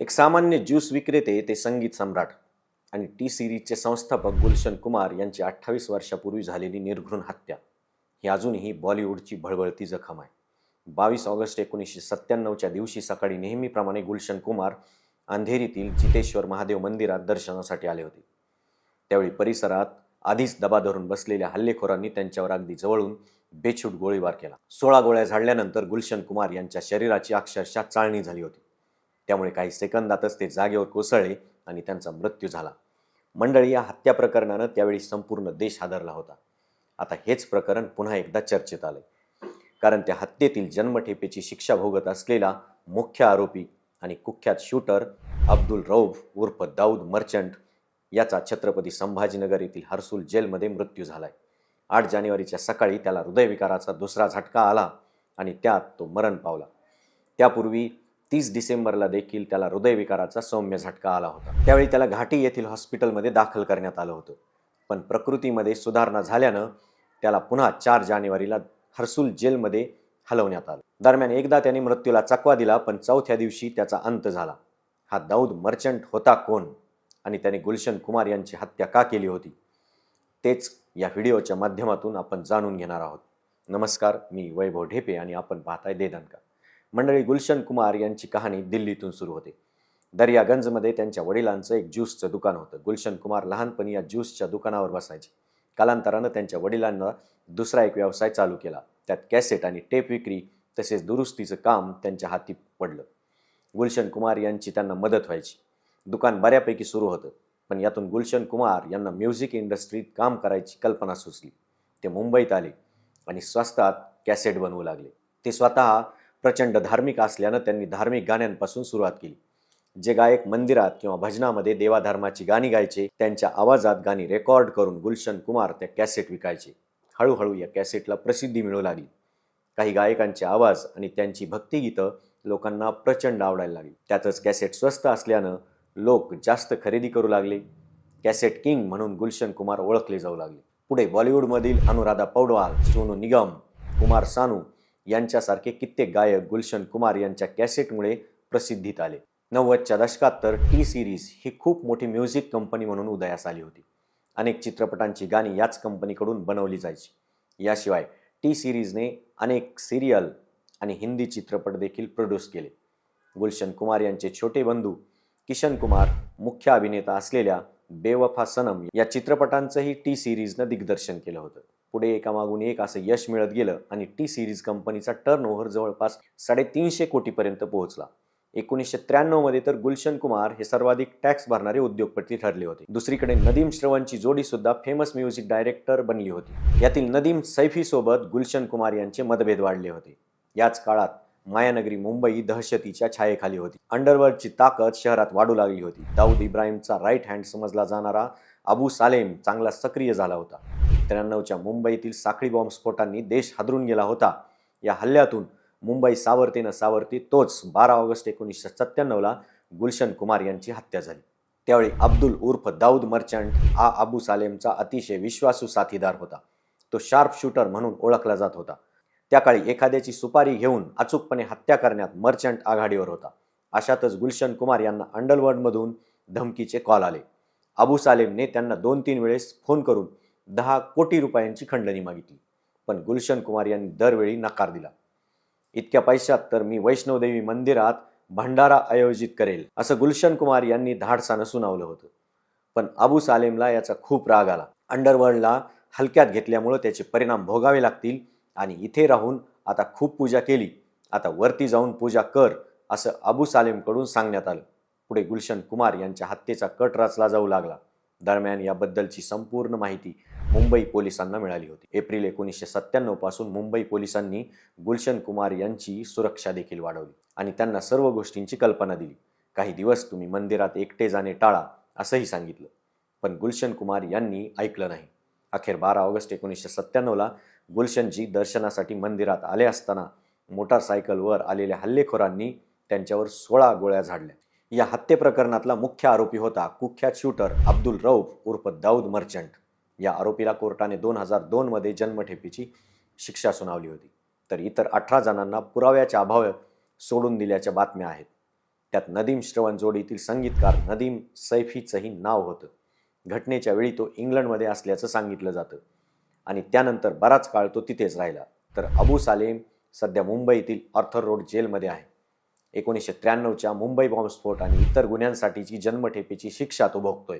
एक सामान्य ज्यूस विक्रेते ते संगीत सम्राट आणि टी सिरीजचे संस्थापक गुलशन कुमार यांची अठ्ठावीस वर्षापूर्वी झालेली निर्घृण हत्या. ही अजूनही बॉलिवूडची भळबळती जखम आहे. बावीस ऑगस्ट एकोणीसशे सत्त्याण्णवच्या दिवशी सकाळी नेहमीप्रमाणे गुलशन कुमार अंधेरीतील जितेश्वर महादेव मंदिरात दर्शनासाठी आले होते. त्यावेळी परिसरात आधीच दबा धरून बसलेल्या हल्लेखोरांनी त्यांच्यावर अगदी जवळून बेछूट गोळीबार केला. सोळा गोळ्या झाडल्यानंतर गुलशन कुमार यांच्या शरीराची अक्षरशः चाळणी झाली होती. त्यामुळे काही सेकंदातच ते जागेवर कोसळले आणि त्यांचा मृत्यू झाला. मंडळी या हत्या प्रकरणानं त्यावेळी संपूर्ण देश हादरला होता. आता हेच प्रकरण पुन्हा एकदा चर्चेत आले कारण त्या हत्येतील जन्मठेपेची शिक्षा भोगत असलेला मुख्य आरोपी आणि कुख्यात शूटर अब्दुल रौफ उर्फ दाऊद मर्चंट याचा छत्रपती संभाजीनगर येथील हर्सुल जेलमध्ये मृत्यू झालाय. आठ जानेवारीच्या सकाळी त्याला हृदयविकाराचा दुसरा झटका आला आणि त्यात तो मरण पावला. त्यापूर्वी तीस डिसेंबरला देखील त्याला हृदयविकाराचा सौम्य झटका आला होता. त्यावेळी त्याला घाटी येथील हॉस्पिटलमध्ये दाखल करण्यात आलं होतं. पण प्रकृतीमध्ये सुधारणा झाल्यानं त्याला पुन्हा चार जानेवारीला हर्सुल जेलमध्ये हलवण्यात आलं. दरम्यान एकदा त्याने मृत्यूला चकवा दिला पण चौथ्या दिवशी त्याचा अंत झाला. हा दाऊद मर्चंट होता कोण? आणि त्याने गुलशन कुमार यांची हत्या का केली होती? तेच या व्हिडिओच्या माध्यमातून आपण जाणून घेणार आहोत. नमस्कार मी वैभव ढेपे आणि आपण पाहताय देदनका मंडळी गुलशन कुमार यांची कहाणी दिल्लीतून सुरू होते. दर्यागंजमध्ये त्यांच्या वडिलांचं एक ज्यूसचं दुकान होतं. गुलशन कुमार लहानपणी या ज्यूसच्या दुकानावर बसायचे. कालांतरानं त्यांच्या वडिलांना दुसरा एक व्यवसाय चालू केला. त्यात कॅसेट आणि टेप विक्री तसेच दुरुस्तीचं काम त्यांच्या हाती पडलं. गुलशन कुमार यांची त्यांना मदत व्हायची. दुकान बऱ्यापैकी सुरू होतं. पण यातून गुलशन कुमार यांना म्युझिक इंडस्ट्रीत काम करायची कल्पना सुचली. ते मुंबईत आले आणि स्वस्तात कॅसेट बनवू लागले. ते स्वतः प्रचंड धार्मिक असल्यानं त्यांनी धार्मिक गाण्यांपासून सुरुवात केली. जे गायक मंदिरात किंवा भजनामध्ये देवाधर्माची गाणी गायचे त्यांच्या आवाजात गाणी रेकॉर्ड करून गुलशन कुमार त्या कॅसेट विकायचे. हळूहळू या कॅसेटला प्रसिद्धी मिळू लागली. काही गायकांचे आवाज आणि त्यांची भक्तिगीतं लोकांना प्रचंड आवडायला लागली. त्यातच कॅसेट स्वस्त असल्यानं लोक जास्त खरेदी करू लागले. कॅसेट किंग म्हणून गुलशन कुमार ओळखले जाऊ लागले. पुढे बॉलिवूडमधील अनुराधा पौडवाल सोनू निगम कुमार सानू यांच्यासारखे कित्येक गायक गुलशन कुमार यांच्या कॅसेटमुळे प्रसिद्धीत आले. नव्वदच्या दशकात तर टी सिरीज ही खूप मोठी म्युझिक कंपनी म्हणून उदयास आली होती. अनेक चित्रपटांची गाणी याच कंपनीकडून बनवली जायची. याशिवाय टी सिरीजने अनेक सिरियल आणि हिंदी चित्रपट देखील प्रोड्यूस केले. गुलशन कुमार यांचे छोटे बंधू किशन कुमार मुख्य अभिनेता असलेल्या बेवफा सनम या चित्रपटांचंही टी सिरीजनं दिग्दर्शन केलं होतं. पुढे एकामागून एक असं यश मिळत गेलं आणि टी सिरीज कंपनीचा टर्न ओव्हर जवळपास साडेतीनशे कोटीपर्यंत पोहोचला. एकोणीसशे त्र्याण्णवमध्ये तर गुलशन कुमार हे सर्वाधिक टॅक्स भरणारे उद्योगपती ठरले होते. दुसरीकडे नदीम श्रवणची जोडी सुद्धा फेमस म्युझिक डायरेक्टर बनली होती. यातील नदीम सैफी सोबत गुलशन कुमार यांचे मतभेद वाढले होते. याच काळात मायानगरी मुंबई दहशतीच्या छायेखाली होती. अंडरवर्ल्डची ताकद शहरात वाढू लागली होती. दाऊद इब्राहिमचा राईट हँड समजला जाणारा अबू सालेम चांगला सक्रिय झाला होता. त्र्याण्णवच्या मुंबईतील साखळी बॉम्ब स्फोटांनी देश हादरून गेला होता. या हल्ल्यातून मुंबई सावरतेनं सावरती तोच बारा ऑगस्ट एकोणीसशे सत्त्याण्णवला गुलशन कुमार यांची हत्या झाली. त्यावेळी अब्दुल उर्फ दाऊद मर्चंट हा अबू सालेमचा अतिशय विश्वासू साथीदार होता. तो शार्प शूटर म्हणून ओळखला जात होता. त्या काळी एखाद्याची सुपारी घेऊन अचूकपणे हत्या करण्यात मर्चंट आघाडीवर होता. अशातच गुलशन कुमार यांना अंडरवर्ल्डमधून धमकीचे कॉल आले. अबू सालेमने त्यांना दोन तीन वेळेस फोन करून दहा कोटी रुपयांची खंडणी मागितली. पण गुलशन कुमार यांनी दरवेळी नकार दिला. इतक्या पैशात तर मी वैष्णवदेवी मंदिरात भंडारा आयोजित करेल असं गुलशन कुमार यांनी धाडसानं सुनावलं होतं. पण अबू सालेमला याचा खूप राग आला. अंडरवर्ल्डला हलक्यात घेतल्यामुळं त्याचे परिणाम भोगावे लागतील आणि इथे राहून आता खूप पूजा केली आता वरती जाऊन पूजा कर असं अबू सालेमकडून सांगण्यात आलं. पुढे गुलशन कुमार यांच्या हत्येचा कट रचला जाऊ लागला. दरम्यान याबद्दलची संपूर्ण माहिती मुंबई पोलिसांना मिळाली होती. एप्रिल एकोणीसशे सत्त्याण्णवपासून मुंबई पोलिसांनी गुलशन कुमार यांची सुरक्षा देखील वाढवली आणि त्यांना सर्व गोष्टींची कल्पना दिली. काही दिवस तुम्ही मंदिरात एकटे जाणे टाळा असंही सांगितलं. पण गुलशन कुमार यांनी ऐकलं नाही. अखेर बारा ऑगस्ट एकोणीसशे सत्त्याण्णवला गुलशनजी दर्शनासाठी मंदिरात आले असताना मोटारसायकलवर आलेल्या हल्लेखोरांनी त्यांच्यावर सोळा गोळ्या झाडल्या. या हत्ये प्रकरणातला मुख्य आरोपी होता कुख्यात शूटर अब्दुल रौफ उर्फ दाऊद मर्चंट. या आरोपीला कोर्टाने दोन हजार दोनमध्ये जन्मठेपीची शिक्षा सुनावली होती. तर इतर अठरा जणांना पुराव्याच्या अभाव सोडून दिल्याच्या बातम्या आहेत. त्यात नदीम श्रवण जोडीतील संगीतकार नदीम सैफीचंही नाव होतं. घटनेच्या वेळी तो इंग्लंडमध्ये असल्याचं सांगितलं जातं. आणि त्यानंतर बराच काळ तो तिथेच राहिला. तर अबू सालेम सध्या मुंबईतील ऑर्थर रोड जेलमध्ये आहे. एकोणीसशे त्र्याण्णवच्या मुंबई बॉम्बस्फोट आणि इतर गुन्ह्यांसाठीची जन्मठेपेची शिक्षा तो भोगतोय.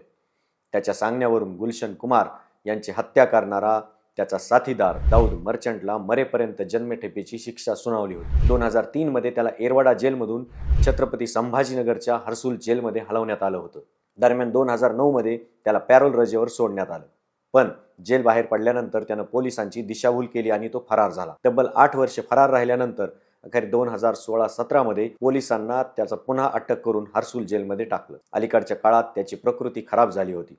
त्याच्या सांगण्यावरून गुलशन कुमार यांची हत्या करणारा त्याचा साथीदार दाऊद मर्चंटला मरेपर्यंत जन्मठेपेची शिक्षा सुनावली होती. दोन हजार तीनमध्ये त्याला एरवाडा जेलमधून छत्रपती संभाजीनगरच्या हर्सुल जेलमध्ये हलवण्यात आलं होतं. दरम्यान दोन हजार नऊमध्ये त्याला पॅरोल रजेवर सोडण्यात आलं. पण जेल बाहेर पडल्यानंतर त्यानं पोलिसांची दिशाभूल केली आणि तो फरार झाला. तब्बल आठ वर्षे फरार राहिल्यानंतर अखेर दोन हजार सोळा सतरामध्ये पोलिसांना त्याचा पुन्हा अटक करून हर्सुल जेलमध्ये टाकलं. अलीकडच्या काळात त्याची प्रकृती खराब झाली होती.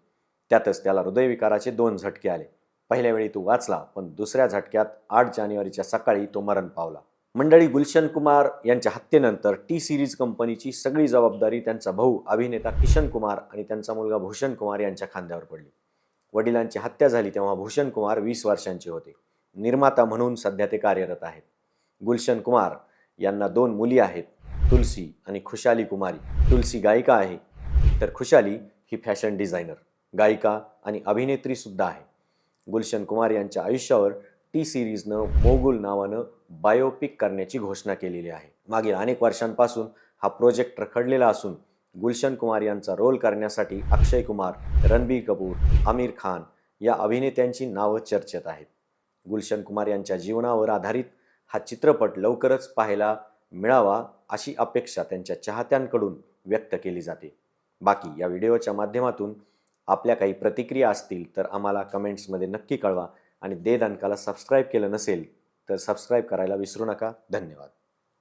त्यातच त्याला हृदयविकाराचे दोन झटके आले. पहिल्या वेळी तो वाचला पण दुसऱ्या झटक्यात आठ जानेवारीच्या सकाळी तो मरण पावला. मंडळी गुलशन कुमार यांच्या हत्येनंतर टी सिरीज कंपनीची सगळी जबाबदारी त्यांचा भाऊ अभिनेता किशन कुमार आणि त्यांचा मुलगा भूषण कुमार यांच्या खांद्यावर पडली. वडिलांची हत्या झाली तेव्हा भूषण कुमार वीस वर्षांचे होते. निर्माता म्हणून सध्या ते कार्यरत आहेत. गुलशन कुमार यांना दोन मुली आहेत तुलसी आणि खुशाली कुमारी. तुलसी गायिका आहे तर खुशाली ही फॅशन डिझायनर गायिका आणि अभिनेत्रीसुद्धा आहे. गुलशन कुमार यांच्या आयुष्यावर टी सिरीजनं मोगुल नावानं बायोपिक करण्याची घोषणा केलेली आहे. मागील अनेक वर्षांपासून हा प्रोजेक्ट रखडलेला असून गुलशन कुमार यांचा रोल करण्यासाठी अक्षय कुमार रणबीर कपूर आमिर खान या अभिनेत्यांची नावं चर्चेत आहेत. गुलशन कुमार यांच्या जीवनावर आधारित हा चित्रपट लवकरच पाहायला मिळावा अशी अपेक्षा त्यांच्या चाहत्यांकडून व्यक्त केली जाते. बाकी या व्हिडिओच्या माध्यमातून आपल्या काही प्रतिक्रिया असतील तर आम्हाला कमेंट्समध्ये नक्की कळवा आणि दे दणकाला सबस्क्राईब केलं नसेल तर सबस्क्राईब करायला विसरू नका. धन्यवाद.